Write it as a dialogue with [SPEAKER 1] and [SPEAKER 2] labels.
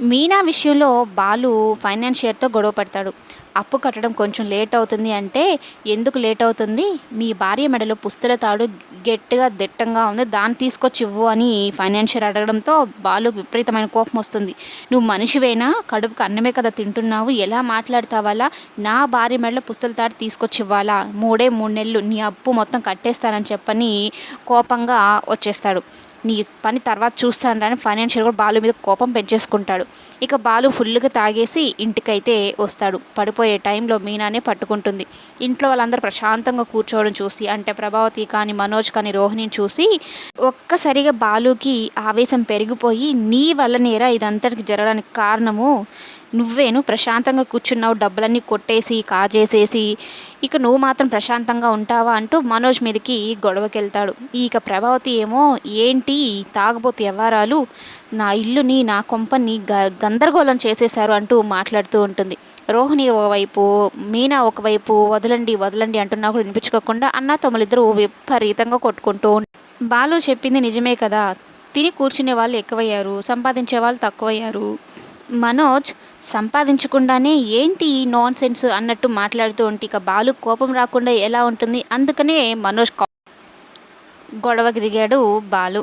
[SPEAKER 1] మీనా విషయంలో బాలు ఫైనాన్షియర్తో గొడవ పడతాడు. అప్పు కట్టడం కొంచెం లేట్ అవుతుంది అంటే ఎందుకు లేట్ అవుతుంది? మీ భార్య మెడలో పుస్తల తాడు గట్టిగా దిట్టంగా ఉంది దాన్ని తీసుకొచ్చి ఇవ్వు అని ఫైనాన్షియర్ అడగడంతో బాలు విపరీతమైన కోపం వస్తుంది. నువ్వు మనిషివేనా? కడుపుకు అన్నమే కదా తింటున్నావు. ఎలా మాట్లాడతావాలా? నా భార్య మెడలో పుస్తల తాడు తీసుకొచ్చి ఇవ్వాలా? మూడే మూడు నెలలు నీ అప్పు మొత్తం కట్టేస్తానని చెప్పని కోపంగా వచ్చేస్తాడు. నీ పని తర్వాత చూస్తాను రాని ఫైనాన్షియల్ కూడా బాలు మీద కోపం పెంచేసుకుంటాడు. ఇక బాలు ఫుల్గా తాగేసి ఇంటికైతే వస్తాడు. పడిపో టైంలో మీనానే పట్టుకుంటుంది. ఇంట్లో వాళ్ళందరూ ప్రశాంతంగా కూర్చోవడం చూసి అంటే ప్రభావతి కానీ మనోజ్ కానీ రోహిణిని చూసి ఒక్కసారిగా బాలుకి ఆవేశం పెరిగిపోయి నీ వల్లనేరా ఇదంతటికి జరగడానికి కారణము? నువ్వేను ప్రశాంతంగా కూర్చున్నావు డబ్బులన్నీ కొట్టేసి కాజేసేసి ఇక నువ్వు మాత్రం ప్రశాంతంగా ఉంటావా అంటూ మనోజ్ మీదకి గొడవకెళ్తాడు. ఇక ప్రభావతి ఏమో ఏంటి తాగబోతు వ్యవహారాలు నా ఇల్లుని నా కొంపని గ గందరగోళం చేసేశారు అంటూ మాట్లాడుతూ ఉంటుంది. రోహిణి ఒకవైపు మీనా ఒకవైపు వదలండి వదలండి అంటున్నా కూడా వినిపించుకోకుండా అన్న తమ్ములిద్దరూ విపరీతంగా కొట్టుకుంటూ బాలు చెప్పింది నిజమే కదా? తిని కూర్చునే వాళ్ళు ఎక్కువయ్యారు సంపాదించే వాళ్ళు తక్కువయ్యారు. మనోజ్ సంపాదించకుండానే ఏంటి నాన్ సెన్స్ అన్నట్టు మాట్లాడుతూ ఉంటే ఇక బాలు కోపం రాకుండా ఎలా ఉంటుంది? అందుకనే మనోజ్ గొడవకి దిగాడు బాలు.